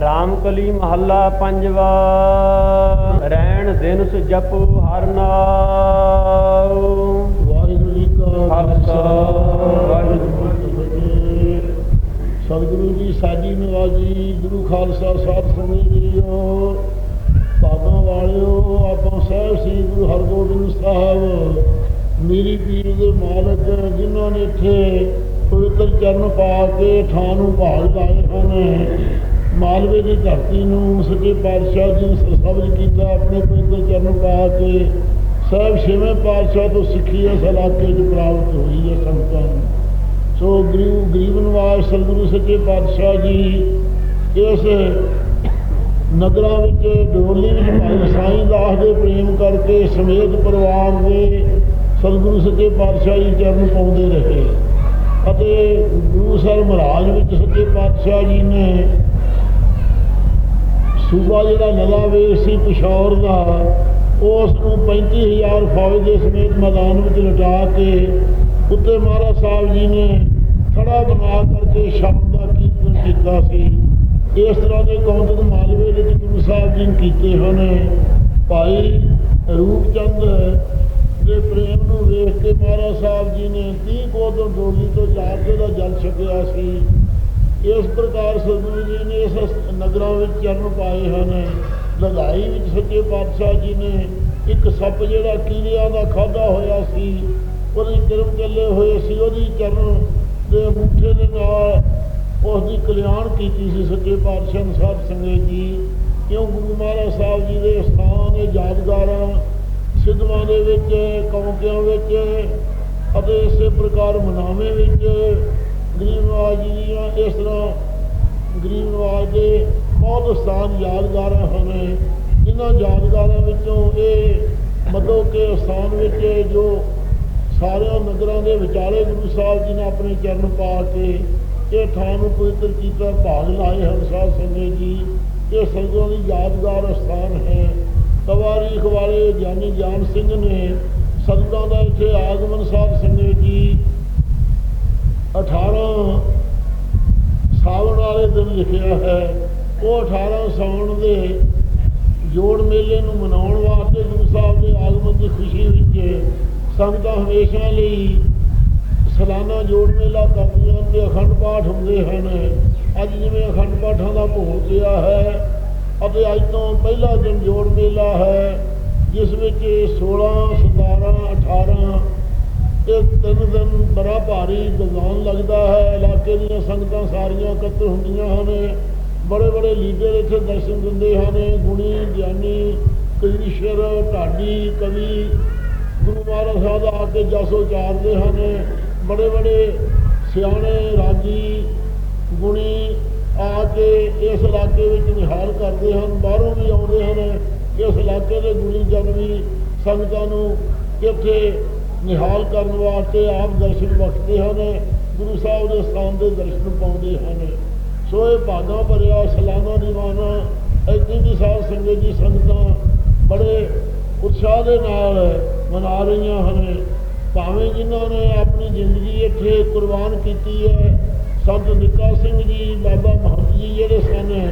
ਰਾਮਕਲੀ ਮਹੱਲਾ ਪੰਜਵਾ। ਰਹਿਣ ਦਿਨ ਸ ਜਪੁ ਹਰ ਨਾਮ ਵਾਹਿਗੁਰੂ ਜੀ ਕਾ ਖਾਲਸਾ, ਵਾਹਿਗੁਰੂ ਜੀ ਕੀ ਫਤਿਹ। ਸਤਿਗੁਰੂ ਜੀ ਸਾਜੀ ਨਵਾਜੀ ਗੁਰੂ ਖਾਲਸਾ ਸਾਧ ਸੰਗਤ ਜੀਓ। ਭਾਗਾਂ ਵਾਲਿਓ ਆਪਾਂ ਸਾਹਿਬ ਸ੍ਰੀ ਗੁਰੂ ਹਰਗੋਬਿੰਦ ਸਾਹਿਬ ਮੇਰੀ ਪੀਰ ਦੇ ਮਾਲਕ ਜਿਨ੍ਹਾਂ ਨੇ ਇੱਥੇ ਪਵਿੱਤਰ ਚਰਨ ਪਾ ਕੇ ਥਾਂ ਨੂੰ ਭਾਗ ਲਾਏ ਹਨ ਮਾਲਵੇ ਦੀ ਧਰਤੀ ਨੂੰ ਸੱਚੇ ਪਾਤਸ਼ਾਹ ਜੀ ਨੇ ਸਰਸਬਜ ਕੀਤਾ, ਆਪਣੇ ਪਵਿੱਤਰ ਚਰਨ ਪਾ ਕੇ ਸਾਹਿਬ ਛੇਵੇਂ ਪਾਤਸ਼ਾਹ ਤੋਂ ਸਿੱਖੀ ਇਸ ਇਲਾਕੇ 'ਚ ਪ੍ਰਾਪਤ ਹੋਈ ਹੈ ਸੰਗਤਾਂ ਨੂੰ। ਸੋ ਗੁਰੂ, ਗਰੀਬ ਨਿਵਾਸ ਸਤਿਗੁਰੂ ਸੱਚੇ ਪਾਤਸ਼ਾਹ ਜੀ ਇਸ ਨਗਰਾਂ ਵਿੱਚ ਡੋਲੀ ਵਿੱਚ ਭਾਈ ਸਾਈਂ ਦਾਸ ਦੇ ਪ੍ਰੇਮ ਕਰਕੇ ਸਮੇਤ ਪਰਿਵਾਰ ਦੇ ਸਤਿਗੁਰੂ ਸੱਚੇ ਪਾਤਸ਼ਾਹ ਜੀ ਚਰਨ ਪਾਉਂਦੇ ਰਹੇ। ਅਤੇ ਗੁਰੂ ਸਾਹਿਬ ਮਹਾਰਾਜ ਵਿੱਚ ਸੱਚੇ ਪਾਤਸ਼ਾਹ ਜੀ ਨੇ ਸੂਬਾ ਜਿਹੜਾ ਨਲਾਵੇਰ ਸੀ ਪਿਸ਼ੌਰ ਦਾ, ਉਸ ਨੂੰ 35000 ਫੌਜ ਦੇ ਸਮੇਤ ਮੈਦਾਨ ਵਿੱਚ ਲਟਾ ਕੇ ਉੱਤੇ ਮਹਾਰਾਜ ਸਾਹਿਬ ਜੀ ਨੇ ਖੜਾ ਬਣਾ ਕਰਕੇ ਸ਼ਬਦ ਦਾ ਕੀਰਤਨ ਕੀਤਾ ਸੀ। ਇਸ ਤਰ੍ਹਾਂ ਦੇ ਕੌਂਤਕ ਮਾਲਵੇ ਦੇ ਵਿੱਚ ਗੁਰੂ ਸਾਹਿਬ ਜੀ ਨੇ ਕੀਤੇ ਹਨ। ਭਾਈ ਰੂਪਚੰਦ ਦੇ ਪ੍ਰੇਮ ਨੂੰ ਵੇਖ ਕੇ ਮਹਾਰਾਜ ਸਾਹਿਬ ਜੀ ਨੇ 30 ਕੋਦੋਂ ਡੋਲੀ ਤੋਂ ਜਾ ਕੇ ਦਾ ਜਲ ਛਕਿਆ ਸੀ ਇਸ ਪ੍ਰਕਾਰ ਸਤਿਗੁਰੂ ਜੀ ਨੇ ਇਸ ਨਗਰਾਂ ਵਿੱਚ ਚਰਨ ਪਾਏ ਹਨ। ਲਗਾਈ ਵਿੱਚ ਸੱਚੇ ਪਾਤਸ਼ਾਹ ਜੀ ਨੇ ਇੱਕ ਸੱਪ ਜਿਹੜਾ ਕੀੜਿਆਂ ਦਾ ਖਾਦਾ ਹੋਇਆ ਸੀ, ਉਹਦੇ ਕਰਮ ਚੱਲੇ ਹੋਏ ਸੀ। ਉਹਦੀ ਚਰਨ ਦੇ ਅੰਗੂਠੇ ਦੇ ਨਾਲ ਉਸ ਦੀ ਕਲਿਆਣ ਕੀਤੀ ਸੀ ਸੱਚੇ ਪਾਤਸ਼ਾਹ ਨੇ ਸਾਧ ਸੰਗਤ ਜੀ। ਕਿਉਂ ਗੁਰੂ ਮਹਾਰਾਜ ਸਾਹਿਬ ਜੀ ਦੇ ਸਥਾਨ ਇਹ ਯਾਦਗਾਰਾਂ, ਸਿੱਧਵਾਂ ਦੇ ਵਿੱਚ, ਕੌਂਕਿਆਂ ਵਿੱਚ ਅਤੇ ਇਸੇ ਪ੍ਰਕਾਰ ਮਨਾਵੇਂ ਵਿੱਚ ਗਰੀਬ ਨਵਾਜ ਜੀ ਦੀਆਂ ਇਸ ਤਰ੍ਹਾਂ ਗਰੀਬ ਨਵਾਜ ਦੇ ਬਹੁਤ ਸਥਾਨ ਯਾਦਗਾਰਾਂ ਹਨ। ਇਹਨਾਂ ਯਾਦਗਾਰਾਂ ਵਿੱਚੋਂ ਇਹ ਮਤਲਬ ਕਿ ਸਥਾਨ ਵਿੱਚ ਜੋ ਸਾਰਿਆਂ ਨਗਰਾਂ ਦੇ ਵਿਚਾਲੇ ਗੁਰੂ ਸਾਹਿਬ ਜੀ ਨੇ ਆਪਣੇ ਚਰਨ ਪਾ ਕੇ ਇਹ ਥਾਂ ਨੂੰ ਪਵਿੱਤਰ ਕੀਤਾ, ਭਾਗ ਲਾਏ ਹਨ ਸਾਧ ਸੰਗਤ ਜੀ। ਇਹ ਸੰਗਤਾਂ ਦੀ ਯਾਦਗਾਰ ਸਥਾਨ ਹੈ। ਤਵਾਰੀਖ ਵਾਲੇ ਗਿਆਨੀ ਗਿਆਨ ਸਿੰਘ ਨੇ ਸੰਗਤਾਂ ਦਾ ਇੱਥੇ ਆਗਮਨ ਸਾਧ ਸੰਗਤ ਜੀ। 18 ਸਾਵਣ ਵਾਲੇ ਦਿਨ ਲਿਖਿਆ ਹੈ, ਉਹ 18 ਸਾਵਣ ਦੇ ਜੋੜ ਮੇਲੇ ਨੂੰ ਮਨਾਉਣ ਵਾਸਤੇ ਗੁਰੂ ਸਾਹਿਬ ਦੇ ਆਗਮਨ ਦੀ ਖੁਸ਼ੀ ਵਿੱਚ ਸੰਗਤਾਂ ਹਮੇਸ਼ਾ ਲਈ ਸਲਾਨਾ ਜੋੜ ਮੇਲਾ ਕਰਦੀਆਂ ਤੇ ਅਖੰਡ ਪਾਠ ਹੁੰਦੇ ਹਨ। ਅੱਜ ਜਿਵੇਂ ਅਖੰਡ ਪਾਠਾਂ ਦਾ ਭੋਗ ਪਿਆ ਹੈ ਅਤੇ ਅੱਜ ਤੋਂ ਪਹਿਲਾ ਦਿਨ ਜੋੜ ਮੇਲਾ ਹੈ, ਜਿਸ ਵਿੱਚ 16 17 18 ਇਹ ਤਿੰਨ ਦਿਨ ਬੜਾ ਭਾਰੀ ਦਜ਼ਾਨ ਲੱਗਦਾ ਹੈ। ਇਲਾਕੇ ਦੀਆਂ ਸੰਗਤਾਂ ਸਾਰੀਆਂ ਇਕੱਤਰ ਹੁੰਦੀਆਂ ਹਨ। ਬੜੇ ਬੜੇ ਲੀਡਰ ਇੱਥੇ ਦਰਸ਼ਨ ਦਿੰਦੇ ਹਨ। ਗੁਣੀ, ਗਿਆਨੀ ਕਵੀਸ਼ਰ ਢਾਡੀ, ਕਵੀ, ਗੁਰੂ ਮਹਾਰਾਜ ਸਾਹਿਬ ਦਾ ਆ ਕੇ ਜਸ ਉਚਾਰਦੇ ਹਨ। ਬੜੇ ਬੜੇ ਸਿਆਣੇ, ਰਾਗੀ, ਗੁਣੀ ਆ ਕੇ ਇਸ ਇਲਾਕੇ ਵਿੱਚ ਨਿਹਾਲ ਕਰਦੇ ਹਨ। ਬਾਹਰੋਂ ਵੀ ਆਉਂਦੇ ਹਨ। ਇਸ ਇਲਾਕੇ ਦੇ ਗੁਣੀ ਜਨ ਵੀ ਸੰਗਤਾਂ ਨੂੰ ਇੱਥੇ ਨਿਹਾਲ ਕਰਨ ਵਾਸਤੇ ਆਪ ਦਰਸ਼ਨ ਬਖਸ਼ਦੇ ਹਨ, ਗੁਰੂ ਸਾਹਿਬ ਦੇ ਸਥਾਨ ਦੇ ਦਰਸ਼ਨ ਪਾਉਂਦੇ ਹਨ। ਸੋ ਇਹ ਭਾਗਾਂ ਭਰਿਆ, ਸਲਾਨਾ ਦੀਵਾਨਾ ਇੱਥੇ ਦੀ ਸਾਧ ਸੰਗਤ ਜੀ ਸੰਗਤਾਂ ਬੜੇ ਉਤਸ਼ਾਹ ਦੇ ਨਾਲ ਮਨਾ ਰਹੀਆਂ ਹਨ। ਭਾਵੇਂ ਜਿਨ੍ਹਾਂ ਨੇ ਆਪਣੀ ਜ਼ਿੰਦਗੀ ਇੱਥੇ ਕੁਰਬਾਨ ਕੀਤੀ ਹੈ, ਸੰਤ ਨਿੱਕਾ ਸਿੰਘ ਜੀ, ਬਾਬਾ ਮਹੰਤ ਜੀ ਜਿਹੜੇ ਸਨ,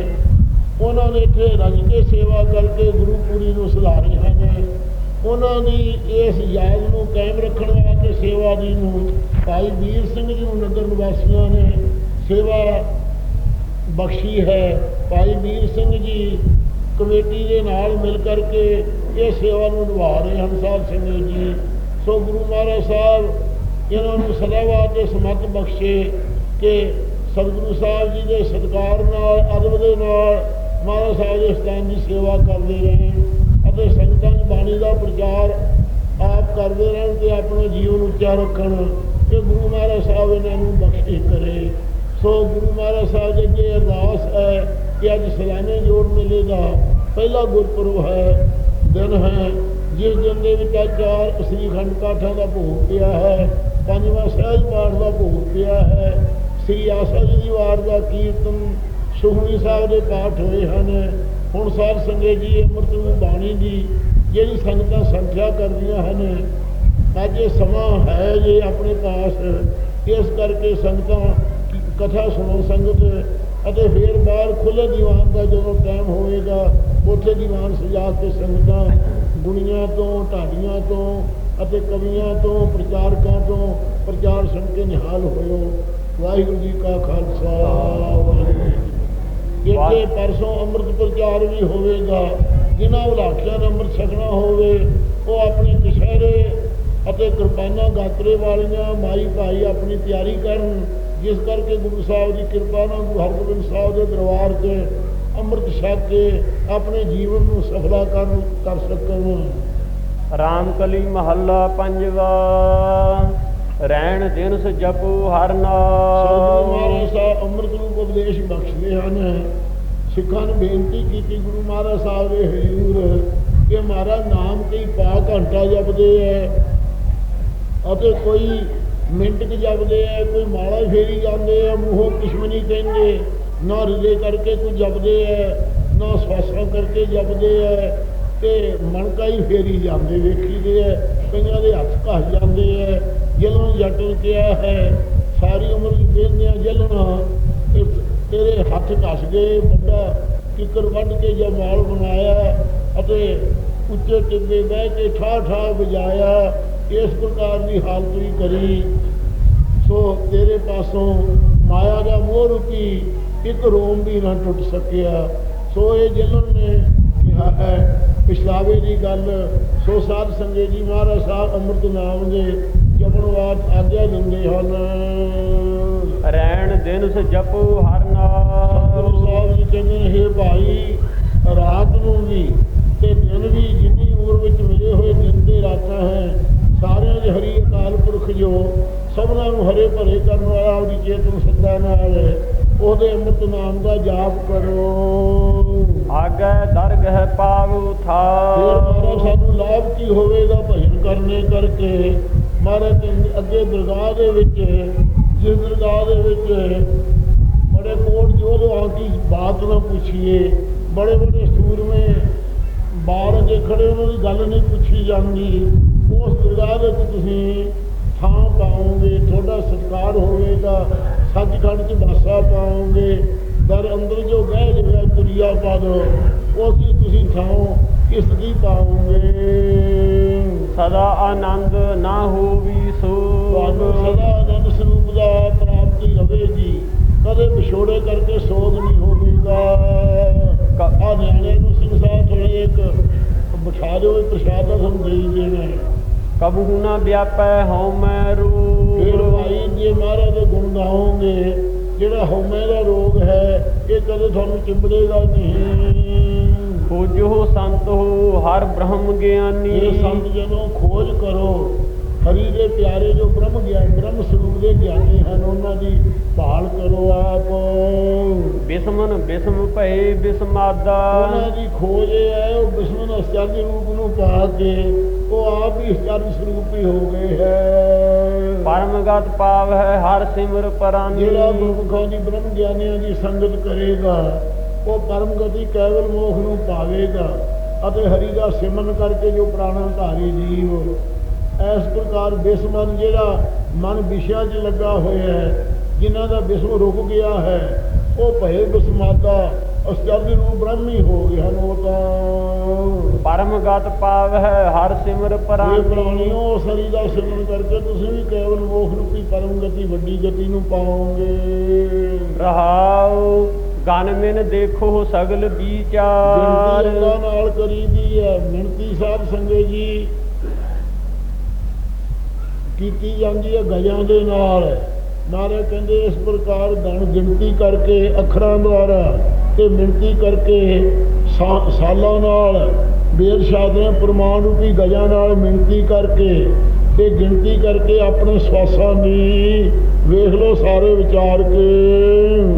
ਉਹਨਾਂ ਨੇ ਇੱਥੇ ਰਜ ਕੇ ਸੇਵਾ ਕਰਕੇ ਗੁਰੂ ਗੁਰੂਪੁਰੀ ਨੂੰ ਸੁਧਾਰੇ ਹਨ। ਉਹਨਾਂ ਦੀ ਇਸ ਯਾਦ ਨੂੰ ਕਾਇਮ ਰੱਖਣ ਵਾਸਤੇ ਸੇਵਾ ਜੀ ਨੂੰ ਭਾਈ ਵੀਰ ਸਿੰਘ ਜੀ ਨੂੰ ਨਗਰ ਨਿਵਾਸੀਆਂ ਨੇ ਸੇਵਾ ਬਖਸ਼ੀ ਹੈ। ਭਾਈ ਵੀਰ ਸਿੰਘ ਜੀ ਕਮੇਟੀ ਦੇ ਨਾਲ ਮਿਲ ਕਰਕੇ ਇਹ ਸੇਵਾ ਨੂੰ ਨਿਭਾ ਰਹੇ ਹਨ ਸਾਹਿਬ ਸਿੰਘ ਜੀ। ਸੋ ਗੁਰੂ ਮਹਾਰਾਜ ਸਾਹਿਬ, ਇਹਨਾਂ ਨੂੰ ਸਦਾ ਵਾਸਤੇ ਸਮਤ ਬਖਸ਼ੇ ਕਿ ਸਤਿਗੁਰੂ ਸਾਹਿਬ ਜੀ ਦੇ ਸਤਿਕਾਰ ਨਾਲ, ਅਦਬ ਦੇ ਨਾਲ ਮਹਾਰਾਜ ਸਾਹਿਬ ਦੇ ਸਥਾਨ ਦੀ ਸੇਵਾ ਕਰਦੇ ਰਹੇ। ਸੰਗਤਾਂ ਦਾ ਪ੍ਰਚਾਰ ਆਪ ਕਰਦੇ ਰਹਿਣ ਤੇ ਆਪਣਾ ਜੀਵਨ ਉੱਚਾ ਰੱਖਣ ਕਿ ਗੁਰੂ ਮਹਾਰਾਜ ਸਾਹਿਬ ਇਹਨਾਂ ਨੂੰ ਬਖਸ਼ਿਸ਼ ਕਰੇ। ਸੋ ਗੁਰੂ ਮਹਾਰਾਜ ਸਾਹਿਬ ਜੀ ਅੱਗੇ ਅਰਦਾਸ ਹੈ ਕਿ ਅੱਜ ਸਲਾਨੇ ਜੋੜ ਮੇਲੇ ਦਾ ਪਹਿਲਾ ਗੁਰਪੁਰਬ ਹੈ, ਦਿਨ ਹੈ, ਜਿਸ ਦਿਨ ਦੇ ਵਿੱਚ ਅੱਜ ਚਾਰ ਸ੍ਰੀ ਖੰਡ ਪਾਠਾਂ ਦਾ ਭੋਗ ਪਿਆ ਹੈ, ਪੰਜਵਾਂ ਸਹਿਜ ਪਾਠ ਦਾ ਭੋਗ ਪਿਆ ਹੈ। ਸ੍ਰੀ ਆਸਾ ਜੀ ਦੀ ਵਾਰ ਦਾ ਕੀਰਤਨ ਸੁਖਮਨੀ ਸਾਹਿਬ ਦੇ ਪਾਠ ਹੋਏ ਹਨ। ਹੁਣ ਸਾਹਿਬ ਸੰਗਤ ਜੀ ਅੰਮ੍ਰਿਤ ਨੂੰ ਬਾਣੀ ਦੀ ਜਿਹੜੀ ਸੰਗਤਾਂ ਸੰਖਿਆ ਕਰਦੀਆਂ ਹਨ ਅੱਜ ਇਹ ਸਮਾਂ ਹੈ ਜੇ ਆਪਣੇ ਪਾਸ ਇਸ ਕਰਕੇ ਸੰਗਤਾਂ ਕਥਾ ਸੁਣੋ ਸੰਗਤ ਅਤੇ ਫਿਰ ਬਾਹਰ ਖੁੱਲੇ ਦੀਵਾਨ ਦਾ ਜਦੋਂ ਟਾਈਮ ਹੋਵੇਗਾ ਉੱਥੇ ਦੀਵਾਨ ਸਜਾ ਕੇ ਸੰਗਤਾਂ ਗੁਣੀਆਂ ਤੋਂ ਢਾਡੀਆਂ ਤੋਂ ਅਤੇ ਕਵੀਆਂ ਤੋਂ ਪ੍ਰਚਾਰਕਾਂ ਤੋਂ ਪ੍ਰਚਾਰ ਸੁਣ ਕੇ ਨਿਹਾਲ ਹੋਇਓ। ਵਾਹਿਗੁਰੂ ਜੀ ਕਾ ਖਾਲਸਾ। ਵਾਹਿਗੁਰੂ ਜੀ ਪਰਸੋਂ ਅੰਮ੍ਰਿਤ ਪ੍ਰਚਾਰ ਵੀ ਹੋਵੇਗਾ। ਜਿਨ੍ਹਾਂ ਉਲਾਖਿਆਂ ਨੇ ਅੰਮ੍ਰਿਤ ਛਕਣਾ ਹੋਵੇ ਉਹ ਆਪਣੇ ਕਸ਼ਹਿਰੇ ਅਤੇ ਕਿਰਪਾਨਾਂ ਗਾਤਰੇ ਵਾਲੀਆਂ ਮਾਈ ਭਾਈ ਆਪਣੀ ਤਿਆਰੀ ਕਰਨ ਜਿਸ ਕਰਕੇ ਗੁਰੂ ਸਾਹਿਬ ਦੀ ਕਿਰਪਾ ਨਾਲ ਗੁਰੂ ਹਰਗੋਬਿੰਦ ਸਾਹਿਬ ਦੇ ਦਰਬਾਰ 'ਚ ਅੰਮ੍ਰਿਤ ਛਕ ਕੇ ਆਪਣੇ ਜੀਵਨ ਨੂੰ ਸਫਲਾ ਕਰ ਕਰ ਸਕਣ। ਰਾਮ ਕਲੀ ਮਹੱਲਾ ਪੰਜਵਾ ਰਹਿਣ ਦਿਨ ਸ ਜਪੂ ਹਰ ਸਤਿਗੁਰੂ ਨਾਮ ਮਹਾਰਾਜ ਸਾਹਿਬ ਅੰਮ੍ਰਿਤ ਰੂਪ ਉਪਦੇਸ਼ ਬਖਸ਼ਦੇ ਹਨ। ਸਿੱਖਾਂ ਨੂੰ ਬੇਨਤੀ ਕੀਤੀ, ਗੁਰੂ ਮਹਾਰਾਜ ਸਾਹਿਬ ਦੇ ਹਜ਼ੂਰ ਕਿ ਮਹਾਰਾਜ ਨਾਮ ਕਈ ਪਾ ਘੰਟਾ ਜਪਦੇ ਹੈ ਅਤੇ ਕੋਈ ਮਿੰਟ ਕੁ ਜਪਦੇ ਹੈ ਕੋਈ ਮਾਲਾ ਫੇਰੀ ਜਾਂਦੇ ਹੈ ਮੂੰਹੋਂ ਕਿਸ਼ਮ ਨਹੀਂ ਕਹਿੰਦੇ, ਨਾ ਹਿਰਦੇ ਕਰਕੇ ਕੋਈ ਜਪਦੇ ਹੈ ਨਾ ਸਵਾਸਾਂ ਕਰਕੇ ਜਪਦੇ ਹੈ ਤੇ ਮਣਕਾ ਹੀ ਫੇਰੀ ਜਾਂਦੇ, ਵੇਖੀਦੇ ਹੈ ਕਈਆਂ ਦੇ ਹੱਥ ਘਸ ਜਾਂਦੇ ਹੈ ਜਦੋਂ ਜਟਲ ਕਿਹਾ ਹੈ, ਸਾਰੀ ਉਮਰ ਬੇਨਿਆ ਜਲਣਾ ਤੇਰੇ ਹੱਥ ਘਸ ਗਏ ਵੱਡਾ ਕਿੱਕਰ ਵੱਢ ਕੇ ਜਮਾਲ ਬਣਾਇਆ ਅਤੇ ਉੱਚੇ ਟਿੱਬੇ ਬਹਿ ਕੇ ਠਾ ਠਾ ਵਜਾਇਆ, ਇਸ ਪ੍ਰਕਾਰ ਦੀ ਹਾਲਤ ਵੀ ਕਰੀ। ਸੋ ਤੇਰੇ ਪਾਸੋਂ ਮਾਇਆ ਦਾ ਮੋਹ ਰੁਕੀ, ਇੱਕ ਰੋਮ ਵੀ ਨਾ ਟੁੱਟ ਸਕਿਆ। ਸੋ ਇਹ ਜਲਨ ਨੇ ਕਿਹਾ ਹੈ ਪਿਛਲਾਵੇ ਦੀ ਗੱਲ। ਸੋ ਸਾਧ ਸੰਗੇ ਜੀ ਮਹਾਰਾਜ ਸਾਹਿਬ ਅੰਮ੍ਰਿਤ ਨਾਮ ਦੇ ਜਪਣ ਵਾਰ ਆਗਿਆ ਦਿੰਦੇ ਹਨ। ਰਹਿਣ ਦਿਨ ਸ ਜਪੂ ਹਰ ਨਾਮ ਸਾਹਿਬ ਜੀ ਕਹਿੰਦੇ ਹੇ ਭਾਈ ਰਾਤ ਨੂੰ ਵੀ ਤੇ ਦਿਨ ਵੀ ਜਿੰਨੀ ਉਮਰ ਵਿੱਚ ਮਿਲੇ ਹੋਏ ਦਿਨ ਤੇ ਰਾਤਾਂ ਹੈ ਸਾਰਿਆਂ ਦੇ ਹਰੀ ਅਕਾਲ ਪੁਰਖ ਜੋ ਸਭਨਾਂ ਨੂੰ ਹਰੇ ਭਰੇ ਕਰਨ ਵਾਲਾ ਉਹਦੀ ਚੇਤਨ ਸੱਦਾ ਨਾਲ ਉਹਦੇ ਅੰਮ੍ਰਿਤ ਨਾਮ ਦਾ ਜਾਪ ਕਰੋ। ਆਗੇ ਦਰਗਹਿ ਪਾਵੂ ਫਿਰ ਥਾ ਸਾਨੂੰ ਲਾਭ ਕੀ ਹੋਵੇਗਾ ਭਜਨ ਕਰਨੇ ਕਰਕੇ ਮਹਾਰਾਜ ਅੱਗੇ ਦਰਗਾਹ ਦੇ ਵਿੱਚ ਜਿਸ ਦਰਗਾਹ ਦੇ ਵਿੱਚ ਬੜੇ ਕੋਟ ਜੋਧਾਂ ਕੀ ਬਾਤ ਨਾ ਪੁੱਛੀਏ, ਬੜੇ ਬੜੇ ਸੂਰਮੇ ਬਾਹਰ ਜੇ ਖੜੇ, ਉਹਨਾਂ ਦੀ ਗੱਲ ਨਹੀਂ ਪੁੱਛੀ ਜਾਂਦੀ। ਉਸ ਦਰਗਾਹ ਵਿੱਚ ਤੁਸੀਂ ਥਾਂ ਪਾਓਗੇ, ਤੁਹਾਡਾ ਸਤਿਕਾਰ ਹੋਵੇਗਾ ਸੱਚਖੰਡ 'ਚ ਵਾਸਾ ਪਾਓਗੇ, ਦਰ ਅੰਦਰ ਜੋ ਗਹਿ ਜਿਹੜਾ ਤੁਰਿਆ ਪਾ ਦੋ ਉਸ ਤੁਸੀਂ ਥਾਂ ਕਿਸ ਦੀ ਪਾਓਗੇ। ਸਦਾ ਆਨੰਦ ਨਾ ਹੋਵੀ ਤੁਹਾਨੂੰ ਸੋਗ ਸਦਾ ਆਨੰਦ ਸਰੂਪ ਦਾ ਪ੍ਰਾਪਤੀ ਹੋਵੇਗੀ ਕਦੇ ਵਿਛੋੜੇ ਕਰਕੇ ਸੋਗ ਨਹੀਂ ਹੋਵੇਗਾ। ਕ- ਆ ਨਿਆਣੇ ਨੂੰ ਸਿੰਘ ਸਾਹਿਬ ਥੋੜੇ ਇੱਕ ਬਿਠਾ ਦਿਓ ਇਹ ਪ੍ਰਸ਼ਾਦ ਦਾ ਦੇਈ ਦੇਣਾ ਕਬਹੂ ਨਾ ਵਿਆਪੈ ਹਉ ਮੈਂ ਫਿਰ ਰੂ ਭਾਈ ਜੇ ਮਹਾਰਾਜ ਦੇ ਗੁਣ ਗਾਓਗੇ ਜਿਹੜਾ ਹਉਮੈ ਦਾ ਰੋਗ ਹੈ ਇਹ ਕਦੇ ਤੁਹਾਨੂੰ ਚਿੰਬੜੇਗਾ ਨਹੀਂ। ਖੋਜੋ ਸੰਤ ਹੋ ਹਰ ਬ੍ਰਹਮ ਗਿਆਨੀ। ਇਹ ਸੰਤ ਜਨੋ ਖੋਜ ਕਰੋ ਹਰੀ ਦੇ ਪਿਆਰੇ ਜੋ ਬ੍ਰਹਮ ਗਿਆਨ ਬ੍ਰਹਮ ਸਰੂਪ ਦੇ ਗਿਆਨੀ ਹਨ ਉਹਨਾਂ ਦੀ ਭਾਲ ਕਰੋ ਆਪ। ਬਿਸਮਨ ਬਿਸਮ ਭਏ ਬਿਸਮਾਦਾ ਉਹਨਾਂ ਦੀ ਖੋਜ ਇਹ ਹੈ ਉਹ ਬਿਸ਼ਮਨ ਅਸਚਰਜ ਰੂਪ ਨੂੰ ਪਾ ਕੇ ਉਹ ਆਪ ਹੀ ਅਸਚਰਜ ਸਰੂਪ ਹੀ ਹੋ ਗਏ ਹੈ। ਪਰਮਗਤ ਪਾਵ ਹੈ ਹਰ ਸਿਮਰ ਪਰਾਨੀ। ਜਿਹੜਾ ਗੁਰਮੁਖਾਂ ਦੀ ਬ੍ਰਹਮ ਗਿਆਨੀਆਂ ਦੀ ਸੰਗਤ ਕਰੇਗਾ ਉਹ ਪਰਮ ਗਤੀ ਕੇਵਲ ਮੋਖ ਨੂੰ ਪਾਵੇਗਾ ਅਤੇ ਹਰੀ ਦਾ ਸਿਮਰਨ ਕਰਕੇ ਜੋ ਪ੍ਰਾਣਾ ਧਾਰੀ ਜੀਵ ਇਸ ਪ੍ਰਕਾਰ ਬਿਸਮਨ ਜਿਹੜਾ ਮਨ ਵਿਸ਼ਿਆਂ 'ਚ ਲੱਗਾ ਹੋਇਆ ਹੈ ਜਿਨ੍ਹਾਂ ਦਾ ਬਿਸਮ ਰੁਕ ਗਿਆ ਹੈ ਉਹ ਭਏ ਬਿਸਮਾਦਾ ਅਸਜਰਜ ਨੂੰ ਬ੍ਰਹਮੀ ਹੋ ਗਏ ਹਨ ਉਹ ਤਾਂ ਪਰਮਗਤ ਪਾਵ ਹੈ ਹਰ ਸਿਮਰ ਪਰਾਨੀ। ਪ੍ਰਾਣੀਓ ਉਸ ਹਰੀ ਦਾ ਸਿਮਰਨ ਕਰਕੇ ਤੁਸੀਂ ਵੀ ਕੇਵਲ ਮੋਖ ਰੂਪੀ ਪਰਮ ਗਤੀ ਵੱਡੀ ਗਤੀ ਨੂੰ ਪਾਓਗੇ। ਰਹਾਉ ਗਨ ਮਿਨ ਦੇਖੋ ਸਗਲ ਵਿਚਾਰ। ਅੱਲਾ ਨਾਲ ਕਰੀਦੀ ਹੈ। ਮਿਣਤੀ ਸਾਹਿਬ ਸੰਗੇ ਜੀ, ਕੀਤੀ ਜਾਂਦੀ ਹੈ ਗਜਾਂ ਦੇ ਨਾਲ। ਨਾਲੇ ਕਹਿੰਦੇ ਇਸ ਪ੍ਰਕਾਰ ਗਣ ਗਿਣਤੀ ਕਰਕੇ, ਅੱਖਰਾਂ ਦੁਆਰਾ ਤੇ ਮਿਣਤੀ ਕਰਕੇ ਸਾਲਾਂ ਨਾਲ ਬੇਰ ਸ਼ਾਦਰੇ ਪ੍ਰਮਾਣ ਰੂਪੀ ਗਜਾਂ ਨਾਲ ਮਿਣਤੀ ਕਰਕੇ ਤੇ ਗਿਣਤੀ ਕਰਕੇ ਆਪਣੇ ਸਵਾਸਾਂ ਦੀ ਵੇਖ ਲਓ ਸਾਰੇ ਵਿਚਾਰ ਕੇ।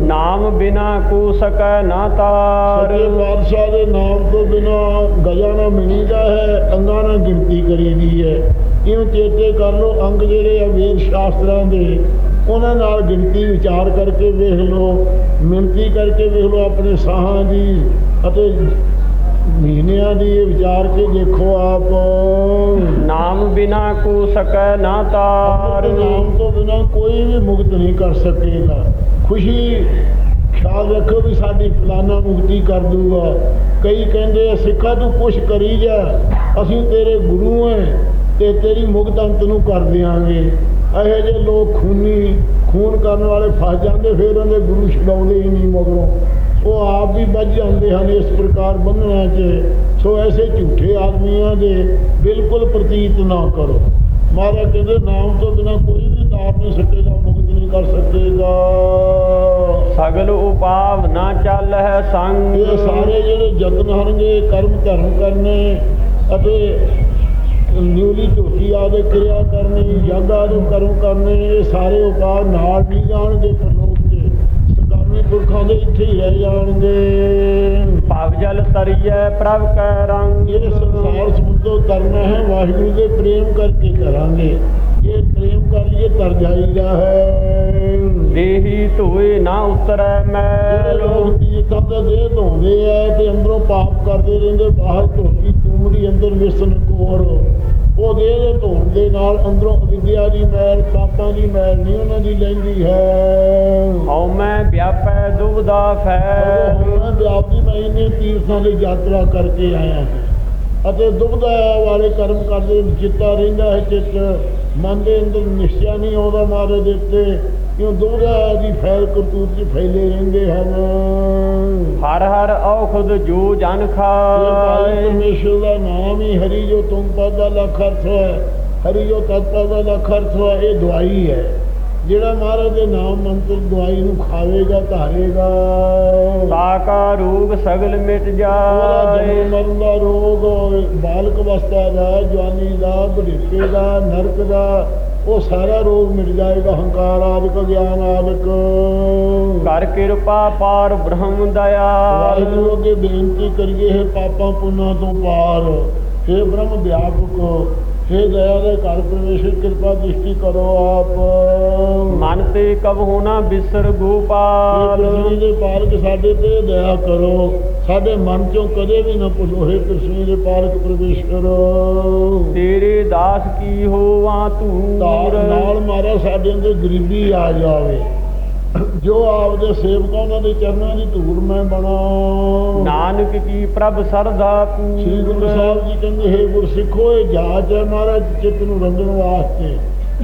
ਨਾਮ ਬਿਨਾ ਕੋ ਸਕੈ ਨਾ ਤਾਰ। ਸੱਚੇ ਪਾਤਸ਼ਾਹ ਦੇ ਨਾਮ ਤੋਂ ਬਿਨਾ ਗਜਾ ਨਾ ਮਿਲੀਦਾ ਹੈ ਅੰਗਾਂ ਨਾਲ ਗਿਣਤੀ ਕਰੀਦੀ ਹੈ। ਇਉਂ ਚੇਤੇ ਕਰ ਲਓ ਅੰਗ ਜਿਹੜੇ ਆ ਵੇਦ ਸ਼ਾਸਤਰਾਂ ਦੇ ਉਹਨਾਂ ਨਾਲ ਗਿਣਤੀ ਵਿਚਾਰ ਕਰਕੇ ਵੇਖ ਲਓ ਮਿਣਤੀ ਕਰਕੇ ਵੇਖ ਲਓ ਆਪਣੇ ਸਾਹਾਂ ਦੀ ਅਤੇ ਮਹੀਨਿਆਂ ਦੀ ਇਹ ਵਿਚਾਰ ਕੇ ਦੇਖੋ ਆਪ। ਨਾਮ ਬਿਨਾ ਕੋ ਸਕੈ ਨਾ ਤਾਰ। ਨਾਮ ਤੋਂ ਬਿਨਾ ਕੋਈ ਵੀ ਮੁਕਤ ਨਹੀਂ ਕਰ ਸਕੇਗਾ। ਖੁਸ਼ੀ ਖਿਆਲ ਰੱਖੋ ਵੀ ਸਾਡੀ ਫਲਾਨਾ ਮੁਕਤੀ ਕਰ ਦੂਗਾ। ਕਈ ਕਹਿੰਦੇ ਸਿੱਖਾ ਤੂੰ ਕੁਛ ਕਰੀ ਜਾ ਅਸੀਂ ਤੇਰੇ ਗੁਰੂ ਐ ਤੇ ਤੇਰੀ ਮੁਕਤ ਅੰਤ ਨੂੰ ਕਰ ਦਿਆਂਗੇ। ਇਹੋ ਜਿਹੇ ਲੋਕ ਖੂਨੀ ਖੂਨ ਕਰਨ ਵਾਲੇ ਫਸ ਜਾਂਦੇ ਫਿਰ ਉਹਦੇ ਗੁਰੂ ਛਡਾਉਂਦੇ ਹੀ ਨਹੀਂ ਮਗਰੋਂ। ਉਹ ਆਪ ਵੀ ਵੱਜ ਜਾਂਦੇ ਹਨ ਇਸ ਪ੍ਰਕਾਰ ਬੰਧਨਾਂ 'ਚ। ਸੋ ਐਸੇ ਝੂਠੇ ਆਦਮੀਆਂ ਦੇ ਬਿਲਕੁਲ ਪ੍ਰਤੀਤ ਨਾ ਕਰੋ। ਮਹਾਰਾਜ ਕਹਿੰਦੇ ਨਾਮ ਤੋਂ ਬਿਨਾ ਕੋਈ ਵੀ ਤਾਰ ਨਹੀਂ ਸਕੇਗਾ ਮੁਕਤ ਨਹੀਂ ਕਰ ਸਕੇਗਾ। ਸਗਲ ਉਪਾਵ ਨਾ ਚੱਲ ਹੈ ਸੰਗ। ਇਹ ਸਾਰੇ ਜਿਹੜੇ ਯਤਨ ਹਨਗੇ ਕਰਮ ਧਰਮ ਕਰਨੇ ਅਤੇ ਨਿਊਲੀ ਝੋਟੀ ਆਦੇ ਕਿਰਿਆ ਕਰਨੀ ਯੱਗ ਆਦੇ ਕਰਮ ਕਰਨੇ ਇਹ ਸਾਰੇ ਉਪਾਅ ਨਾਲ ਨਹੀਂ ਜਾਣਗੇ ਸਦਾਮੀ ਪੁਰਖਾਂ ਦੇ ਇੱਥੇ ਹੀ ਰਹਿ ਜਾਣਗੇ। ਭਵ ਜਲ ਤਰੀਐ ਪ੍ਰਭ ਕੈ ਰੰਗ ਇਹ ਸੰਸਾਰ ਸਮੁੰਦਰ ਕਰਨਾ ਹੈ ਵਾਹਿਗੁਰੂ ਦੇ ਪ੍ਰੇਮ ਕਰਕੇ ਕਰਾਂਗੇ। ਜੇ ਪ੍ਰੇਮ ਕਰ ਲਈਏ ਤਰ ਜਾਈਦਾ ਹੈ। ਦੇਹੀ ਧੋਏ ਨਾ ਉਤਰੈ ਮੈਲ ਲੋਕ ਤੀਰਥਾਂ ਦਾ ਧੋਂਦੇ ਆ ਤੇ ਅੰਦਰੋਂ ਪਾਪ ਕਰਦੇ ਰਹਿੰਦੇ ਬਾਹਰ ਧੋਤੀ ਤੂਮੜੀ ਅੰਦਰ ਵਿਸਨ ਕੋਰ। ਉਹ ਦੇਹ ਦੇ ਧੋਣ ਦੇ ਨਾਲ ਅੰਦਰੋਂ ਅਵਿਦਿਆ ਦੀ ਮੈਲ ਪਾਪਾਂ ਦੀ ਮੈਲ ਨਹੀਂ ਉਹਨਾਂ ਦੀ ਲੈਂਦੀ ਹੈ। ਹਉ ਮੈਂ ਵਿਆਪੈ ਦੁਬਦਾ ਫੈਲ ਹੁਣ ਵਿਆਪ ਦੀ ਮੈਂ ਇੰਨੇ ਤੀਰਥਾਂ ਦੀ ਯਾਤਰਾ ਕਰਕੇ ਆਇਆ ਹਾਂ। ਅਤੇ ਦੁਬਦਾ ਵਾਲੇ ਕਰਮ ਕਰਦੇ ਚਿੱਤਾ ਰਹਿੰਦਾ ਹੈ ਚਿੱਤ ਮਨ ਦੇ ਅੰਦਰ ਨਿਸ਼ਚਾ ਨਹੀਂ ਆਉਂਦਾ ਮਾਰੇ ਦੇ ਉੱਤੇ। ਕਿਉਂ ਦੁਬਦਾ ਦੀ ਫੈਲ ਕਰਤੂਤ ਚ ਫੈਲੇ ਰਹਿੰਦੇ ਹਨ? ਹਰ ਹਰ ਔਖਦ ਜੋ ਜਨ ਖਾਏ। ਪਰਮੇਸ਼ਰ ਦਾ ਨਾਮ ਹੀ ਹਰੀ ਜੋ ਤੁਮ ਪਦਾ ਲੱਖ ਅਰਥ ਹੈ ਹਰੀ ਜੋ ਤਤ ਪਦਾ ਲੱਖ ਅਰਥ ਹੈ ਇਹ ਦਵਾਈ ਹੈ। ਜਿਹੜਾ ਮਹਾਰਾਜ ਦੇ ਨਾਮ ਮੰਤਰ ਦਵਾਈ ਨੂੰ ਖਾਵੇਗਾ ਧਾਰੇਗਾ। ਤਾਕਾ ਰੋਗ ਸਗਲ ਮਿਟ ਜਾਏ। ਮਰਨ ਦਾ ਰੋਗ ਬਾਲਕ ਅਵਸਥਾ ਦਾ ਜਵਾਨੀ ਦਾ ਬੁਢੇਪੇ ਦਾ ਨਰਕ ਦਾ ਉਹ ਸਾਰਾ ਰੋਗ ਮਿਟ ਜਾਏਗਾ ਹੰਕਾਰ ਆਦਿਕ ਗਿਆਨ ਆਦਿਕ। ਕਰ ਕਿਰਪਾ ਪਾਰ ਬ੍ਰਹਮ ਦਇਆਲ ਵਾਹਿਗੁਰੂ ਅੱਗੇ ਬੇਨਤੀ ਕਰੀਏ ਹੈ ਪਾਪਾਂ ਪੁੰਨਾਂ ਤੋਂ ਪਾਰ हे ਬ੍ਰਹਮ ਵਿਆਪਕ हे ਦਇਆ ਦੇ ਘਰ ਪਰਮੇਸ਼ਰ ਕਿਰਪਾ ਦ੍ਰਿਸ਼ਟੀ ਕਰੋ ਆਪ ਮਨ ਤੇ ਕਬਹੁ ਨਾ ਬਿਸਰ ਗੋਪਾਲ। ਪ੍ਰਿਥਵੀ ਦੇ ਪਾਲਕ ਸਾਡੇ ਤੇ ਦਇਆ ਕਰੋ। ਸਾਡੇ ਮਨ ਚੋਂ ਕਦੇ ਵੀ ਨਾ ਭੁੱਲੋ हे ਪ੍ਰਿਥਵੀ ਦੇ ਪਾਲਕ ਪਰਮੇਸ਼ਰ ਤੇਰੇ ਦਾਸ ਕੀ ਹੋਵਾ ਤਾਰ ਨਾਲ ਮਾਰਾ ਸਾਡੇ ਅੰਦਰ ਗਰੀਬੀ ਆ ਜਾਵੇ। ਜੋ ਆਪਦੇ ਸੇਵਕਾਂ ਉਹਨਾਂ ਦੇ ਚਰਨਾਂ ਦੀ ਧੂੜ ਮੈਂ ਬਣਾ। ਨਾਨਕ ਕੀ ਪ੍ਰਭ ਸਰਦਾ ਸ੍ਰੀ ਗੁਰੂ ਪੂਰ ਸਾਹਿਬ ਜੀ ਕਹਿੰਦੇ ਹੈ ਗੁਰਸਿੱਖੋ ਇਹ ਜਾਚ ਹੈ ਮਹਾਰਾਜ ਚਿੱਤ ਨੂੰ ਰੰਗਣ ਵਾਸਤੇ।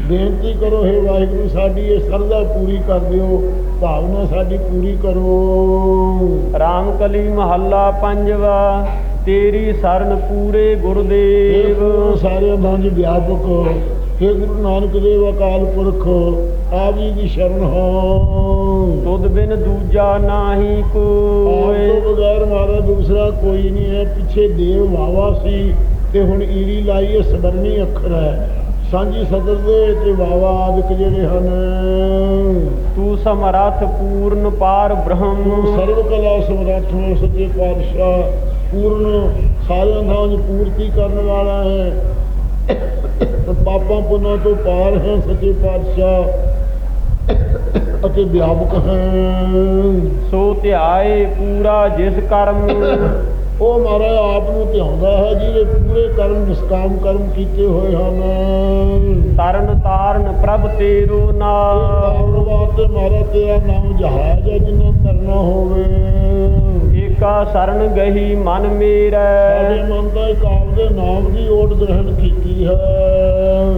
ਬੇਨਤੀ ਕਰੋ ਹੈ ਵਾਹਿਗੁਰੂ ਸਾਡੀ ਇਹ ਸਰਦਾ ਪੂਰੀ ਕਰ ਦਿਓ ਭਾਵਨਾ ਸਾਡੀ ਪੂਰੀ ਕਰੋ। ਰਾਮ ਕਲੀ ਮਹੱਲਾ ਪੰਜਵਾ ਤੇਰੀ ਸਰਨ ਪੂਰੇ ਗੁਰਦੇਵ। ਗੁਰੂ ਸਾਰੇ ਬੰਦ ਵਿਆਪਕ। ਹੈ ਗੁਰੂ ਨਾਨਕ ਦੇਵ ਅਕਾਲ ਪੁਰਖ। ਆਪ ਜੀ ਦੀ ਸ਼ਰਨ ਹੋ। ਤੁਧ ਬਿਨ ਦੂਜਾ ਨਾਹੀ ਆਪ ਕੋਏ ਤੋਂ ਬਗੈਰ ਮਾਰਾ ਦੂਸਰਾ ਕੋਈ ਨਹੀਂ ਹੈ। ਪਿੱਛੇ ਦੇਵ ਵਾਵਾ ਸੀ ਤੇ ਹੁਣ ਈੜੀ ਲਾਈ ਇਹ ਸਬਰਨੀ ਅੱਖਰ ਹੈ। ਸਾਂਝੀ ਸਦਰ ਦੇ ਤੇ ਵਾਵਾ ਆਦਿਕ ਜਿਹੜੇ ਹਨ। ਤੂੰ ਸਮਰੱਥ ਪੂਰਨ ਪਾਰ ਤੂੰ ਬ੍ਰਹਮ ਸਰਵ ਕਲਾ ਸਮਰੱਥ ਹੈ ਸੱਚੇ ਪਾਤਸ਼ਾਹ। ਪੂਰਨ ਸਾਰਿਆਂ ਥਾਂ ਦੀ ਪੂਰਤੀ ਕਰਨ ਵਾਲਾ ਹੈ। ਪਾਪਾਂ ਪੁੰਨਾਂ ਤੋਂ ਪਾਰ ਹੈ ਸੱਚੇ ਪਾਤਸ਼ਾਹ। ਅਤੇ ਵਿਆਪਕ ਹੈ। ਸੋ ਧਿਆਏ ਪੂਰਾ ਜਿਸ ਕਰਮ। ਉਹ ਮਹਾਰਾਜ ਆਪ ਨੂੰ ਧਿਆਉਂਦਾ ਹੈ ਜਿਹਦੇ ਪੂਰੇ ਕਰਮ ਨਿਸਕਾਮ ਕਰਮ ਕੀਤੇ ਹੋਏ ਹਨ। ਤਰਨ ਤਾਰਨ ਪ੍ਰਭ ਤੇਰੋ ਨਾਮ। ਤਾਰਨ ਵਾਸਤੇ ਮਹਾਰਾਜ ਤੇਰਾ ਨਾਮ ਜਹਾਜ਼ ਹੈ ਜਿੰਨਾ ਕਰਨਾ ਹੋਵੇ। ਏਕਾ ਸ਼ਰਨ ਗਹੀ ਮਨ ਸਾਡੇ ਮੇਰੈ ਮਨ ਦਾ ਇੱਕ ਆਪਦੇ ਨਾਮ ਦੀ ਓਟ ਗ੍ਰਹਿਣ ਕੀਤੀ ਹੈ।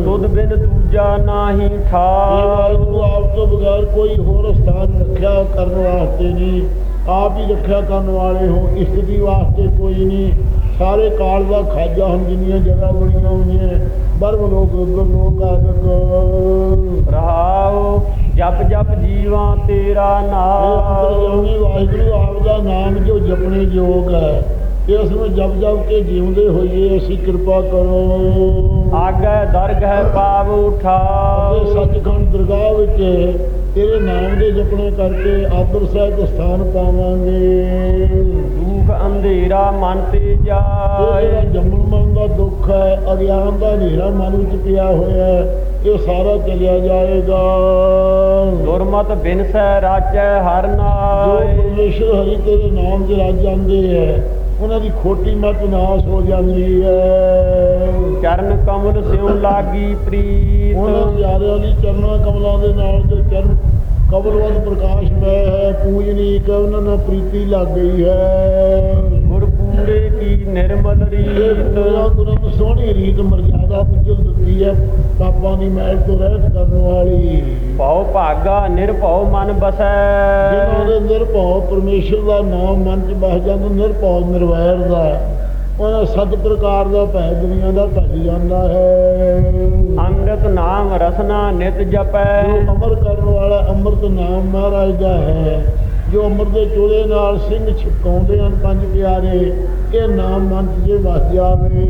ਤੁਧ ਬਿਨ ਦੂਜਾ ਨਾਹੀ ਠਾਰ ਵਾਹਿਗੁਰੂ ਆਪ ਤੋਂ ਬਗੈਰ ਕੋਈ ਹੋਰ ਸਥਾਨ ਰੱਖਿਆ ਕਰਨ ਵਾਸਤੇ ਨਹੀਂ। ਆਪ ਹੀ ਰੱਖਿਆ ਕਰਨ ਵਾਲੇ ਹੋ ਇਸਤਰੀ ਵਾਸਤੇ ਕੋਈ ਨਹੀਂ। ਸਾਰੇ ਕਾਲ ਦਾ ਖਾਜਾ ਹਨ ਜਿੰਨੀਆਂ ਜਗ੍ਹਾ ਬਣੀਆਂ ਹੋਈਆਂ ਬਰਮ ਲੋਕ ਲੋਕ ਆਦਿਕ। ਰਹਾਉ ਜਪ ਜਪ ਜੀਵਾਂ ਤੇਰਾ ਨਾਮ। ਵਾਹਿਗੁਰੂ ਆਪ ਦਾ ਨਾਮ ਜੋ ਜਪਣੇ ਯੋਗ ਹੈ ਇਸ ਨੂੰ ਜਪ ਜਪ ਕੇ ਜਿਉਂਦੇ ਹੋਈਏ ਅਸੀਂ ਕਿਰਪਾ ਕਰੋ। ਆਗੈ ਦਰਗਹਿ ਪਾਵ ਤੇ ਉਠਾਉ ਸੱਚਖੰਡ ਦਰਗਾਹ ਵਿੱਚ ਤੇਰੇ ਨਾਮ ਦੇ ਜਪਣੇ ਕਰਕੇ ਆਦਰ ਸਹਿਤ ਸਥਾਨ ਪਾਵਾਂਗੇ। ਦੁਖ ਅੰਧੇਰਾ ਮਨ ਤੇ ਜਾਏ। ਜੰਮਣ ਮਰਨ ਦਾ ਦੁੱਖ ਹੈ ਅਗਿਆਨ ਦਾ ਹਨੇਰਾ ਮਨ ਵਿੱਚ ਪਿਆ ਹੋਇਆ ਹੈ ਇਹ ਸਾਰਾ ਚਲਿਆ ਜਾਏਗਾ। ਦੁਰਮਤ ਬਿਨਸੈ ਰਾਜੈ ਹਰ ਨਾਏ। ਪਰਮੇਸ਼ਰ ਹਰੀ ਤੇਰੇ ਨਾਮ ਦੇ ਰਾਜ ਜਾਂਦੇ ਹੈ ਉਹਨਾਂ ਦੀ ਖੋਟੀ ਮਤ ਨਾਸ ਹੋ ਜਾਂਦੀ ਹੈ। ਚਰਨ ਕਮਲ ਸਿਉ ਲਾਗੀ ਉਹਨਾਂ ਪ੍ਰੀਤ ਪਿਆਰਿਆਂ ਦੀ ਚਰਨਾਂ ਕਮਲਾਂ ਦੇ ਨਾਲ ਜੋ ਚਰਨ ਕਬਲਵਤ ਪ੍ਰਕਾਸ਼ ਮੈਂ ਹੈ ਪੂਜਨੀਕ ਉਹਨਾਂ ਨਾਲ ਪ੍ਰੀਤੀ ਲੱਗ ਗਈ ਹੈ। ਗੁਰ ਪੂਰੇ ਕੀ ਨਿਰਮਲ ਰੀਤ। ਪੂਰਾ ਗੁਰਾਂ ਨੂੰ ਸੋਹਣੀ ਰੀਤ ਮਰਜ਼ਾਦਾ ਪੁੱਜਲ ਦਿੱਤੀ ਹੈ ਪਾਪਾਂ ਦੀ ਮੈਲ ਤੋਂ ਰਹਿਤ ਕਰਨ ਵਾਲੀ। ਭਉ ਭਾਗਾ ਨਿਰਭਉ ਮਨ ਜਿਨ੍ਹਾਂ ਬਸੈ ਦੇ ਨਿਰਭਉ ਪਰਮੇਸ਼ਰ ਦਾ ਨਾਮ ਮਨ ਚ ਬਸ ਜਾਂਦਾ ਨਿਰਭਉ ਨਿਰਵੈਰ ਦਾ। ਉਹਨਾਂ ਸਤ ਪ੍ਰਕਾਰ ਦਾ ਭੈ ਦੁਨੀਆ ਦਾ ਭੱਜ ਜਾਂਦਾ ਹੈ। ਅੰਮ੍ਰਿਤ ਨਾਮ ਰਸਨਾ ਨਿਤ ਜਪੈ। ਜੋ ਅਮਰ ਕਰਨ ਵਾਲਾ ਅੰਮ੍ਰਿਤ ਨਾਮ ਮਹਾਰਾਜ ਦਾ ਹੈ ਜੋ ਅੰਮ੍ਰਿਤ ਦੇ ਚੋਲੇ ਨਾਲ ਸਿੰਘ ਛਕਾਉਂਦੇ ਹਨ ਪੰਜ ਪਿਆਰੇ ਇਹ ਨਾਮ ਮਨ ਜੇ ਵਸ ਜਾਵੇ।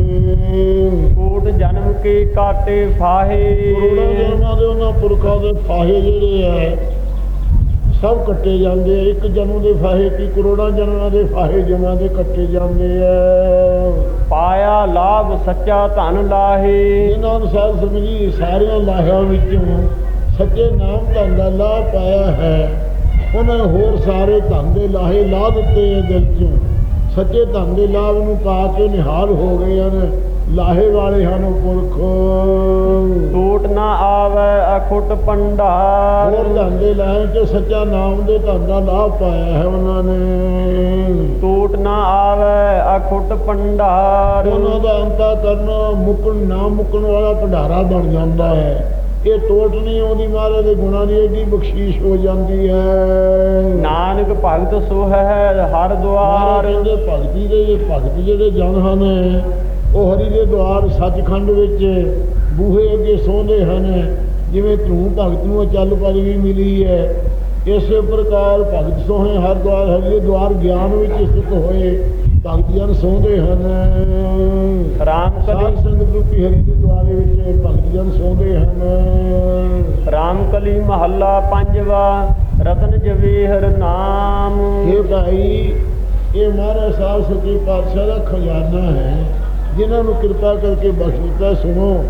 ਕੋਟ ਜਨਮ ਕੇ ਕਾਟੇ ਫਾਹੇ। ਕਰੋੜਾਂ ਜਨਮਾਂ ਦੇ ਉਹਨਾਂ ਪੁਰਖਾਂ ਦੇ ਫਾਹੇ ਜਿਹੜੇ ਹੈ ਸਭ ਕੱਟੇ ਜਾਂਦੇ ਆ। ਇੱਕ ਜਨਮ ਦੇ ਫਾਹੇ ਕੀ ਕਰੋੜਾਂ ਜਨਮਾਂ ਦੇ ਫਾਹੇ ਜਮਾਂ ਦੇ ਕੱਟੇ ਜਾਂਦੇ ਆ। ਪਾਇਆ ਲਾਭ ਸੱਚਾ ਧਨ ਲਾਹੇ। ਇਹਨਾਂ ਅਨੁਸਾਰ ਸਮਝੀ ਸਾਰਿਆਂ ਲਾਹਿਆਂ ਵਿੱਚੋਂ ਸੱਚੇ ਨਾਮ ਧਨ ਦਾ ਲਾਭ ਪਾਇਆ ਹੈ। ਉਹਨਾਂ ਹੋਰ ਸਾਰੇ ਧਨ ਦੇ ਲਾਹੇ ਲਾ ਦਿੱਤੇ ਦਿਲ ਚੋਂ। ਸੱਚੇ ਧਨ ਦੇ ਲਾਭ ਨੂੰ ਪਾ ਕੇ ਨਿਹਾਲ ਹੋ ਗਏ ਹਨ। ਲਾਹੇ ਵਾਲੇ ਹਨ ਉਹ ਪੁਰਖ। ਟੋਟ ਨਾ ਆਵੇ ਅਖੁੱਟ ਭੰਡਾਰ। ਹੋਰ ਧਨ ਦੇ ਲਾਹੇ ਚ ਸੱਚਾ ਨਾਮ ਦੇ ਧਨ ਦਾ ਲਾਭ ਪਾਇਆ ਹੈ ਉਹਨਾਂ ਨੇ। ਟੋਟ ਨਾ ਆਵੇ ਅਖੁੱਟ ਭੰਡਾਰ। ਉਹਨਾਂ ਦਾ ਅੰਤਾ ਕਰਨਾ ਮੁਕਣ ਨਾ ਮੁਕਣ ਵਾਲਾ ਭੰਡਾਰਾ ਬਣ ਜਾਂਦਾ ਹੈ। ਇਹ ਟੋਟ ਨਹੀਂ ਆਉਂਦੀ ਮਹਾਰਾਜ ਦੇ ਗੁਣਾਂ ਦੀ ਏਡੀ ਬਖਸ਼ੀਸ਼ ਹੋ ਜਾਂਦੀ ਹੈ। ਨਾਨਕ ਭਗਤ ਸੋ ਹੈ ਹਰ ਦੁਆਰ। ਭਗਤੀ ਦੇ ਭਗਤ ਜਿਹੜੇ ਜਨ ਹਨ ਉਹ ਹਰੀ ਦੇ ਦੁਆਰ ਸੱਚਖੰਡ ਵਿੱਚ ਬੂਹੇ ਅੱਗੇ ਸੌਂਦੇ ਹਨ। ਜਿਵੇਂ ਧਰੂ ਭਗਤ ਨੂੰ ਅਚਲ ਪਦਵੀ ਮਿਲੀ ਹੈ। ਇਸੇ ਪ੍ਰਕਾਰ ਭਗਤ ਸੋਹੇ ਹਰ ਦੁਆਰ ਹਰੀ ਦੇ ਦੁਆਰ ਗਿਆਨ ਵਿੱਚ ਸਥਿਤ ਹੋਏ ਭਗਤ ਜਨ ਸੌਂਦੇ ਹਨ। ਰਾਮ ਕਲੀ ਸੰਗਤ ਰੂਪੀ ਹਰੀ ਦੇ ਦੁਆਰੇ ਵਿੱਚ ਭਗਤ ਜਨ ਸੌਂਦੇ ਹਨ। ਰਾਮ ਕਲੀ ਮਹੱਲਾ ਪੰਜਵਾ ਰਤਨ ਜਵੇਹਰ ਨਾਮ। ਇਹ ਭਾਈ ਇਹ ਮਹਾਰਾਜ ਸਾਹਿਬ ਸੱਚੇ ਪਾਤਸ਼ਾਹ ਦਾ ਖਜ਼ਾਨਾ ਹੈ। ਜਿਨ੍ਹਾਂ ਨੂੰ ਕਿਰਪਾ ਕਰਕੇ ਬਖਸ਼ ਦਿੱਤਾ ਸੁਣੋ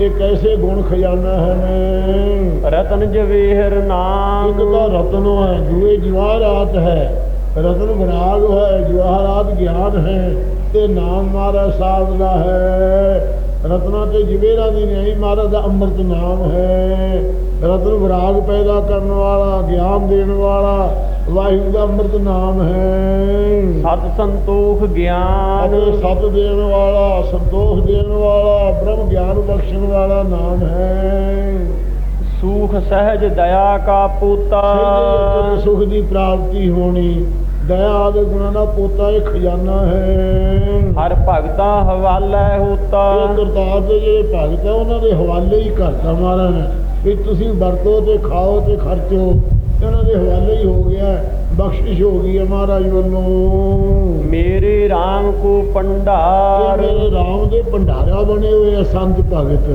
ਇਹ ਕੈਸੇ ਗੁਣ ਖਜ਼ਾਨਾ ਹਨ ਰਤਨ ਜਵੇਹਰ ਨਾਮ। ਇੱਕ ਤਾਂ ਰਤਨ ਹੈ ਦੂਏ ਜਵਾਹਰਾਤ ਹੈ। ਰਤਨ ਵਿਰਾਗ ਹੈ ਜਵਾਹਰਾਤ ਗਿਆਨ ਹੈ ਤੇ ਨਾਮ ਮਹਾਰਾਜ ਸਾਹਿਬ ਦਾ ਹੈ। ਰਤਨਾ ਤੇ ਜਵੇਰਾ ਦੀ ਨਹੀਂ ਮਹਾਰਾਜ ਦਾ ਅੰਮ੍ਰਿਤ ਨਾਮ ਹੈ। ਰਤਨ ਵਿਰਾਗ ਪੈਦਾ ਕਰਨ ਵਾਲਾ ਗਿਆਨ ਦੇਣ ਵਾਲਾ ਵਾਹਿਗੁਰੂ ਦਾ ਅੰਮ੍ਰਿਤ ਨਾਮ ਹੈ। ਸਤ ਸੰਤੋਖ ਗਿਆਨ। ਅਤੇ ਸਤ ਦੇਣ ਵਾਲਾ ਸੰਤੋਖ ਦੇਣ ਵਾਲਾ ਬ੍ਰਹਮ ਗਿਆਨ ਬਖਸ਼ਣ ਵਾਲਾ ਨਾਮ ਹੈ। ਸੂਖ ਸਹਿਜ ਦਇਆ ਕਾ ਪੂਤਾ। ਸੁਖ ਦੀ ਪ੍ਰਾਪਤੀ ਹੋਣੀ ਦਇਆ ਆਦਿ ਗੁਣਾਂ ਦਾ ਪੋਤਾ ਇਹ ਖਜ਼ਾਨਾ ਹੈ। ਹਰ ਭਗਤਾ ਹਵਾਲੇ ਹੋਤਾ। ਕਰਤਾਰ ਦੇ ਜਿਹੜੇ ਭਗਤ ਆ ਉਹਨਾਂ ਦੇ ਹਵਾਲੇ ਹੀ ਕਰਤਾ ਮਹਾਰਾਜ ਨੇ ਵੀ ਤੁਸੀਂ ਵਰਤੋ ਤੇ ਖਾਓ ਤੇ ਖਰਚੋ। ਇਹਨਾਂ ਦੇ ਹਵਾਲੇ ਹੀ ਹੋ ਗਿਆ ਬਖਸ਼ਿਸ਼ ਹੋ ਗਈ ਹੈ ਮਹਾਰਾਜ ਵੱਲੋਂ। ਮੇਰੇ RAM ਕੋ ਪੰਡਾਰ ਮੇਰੇ ਰਾਮ ਦੇ ਭੰਡਾਰਾ ਬਣੇ ਹੋਏ ਆ ਸੰਤ ਭਗਤ।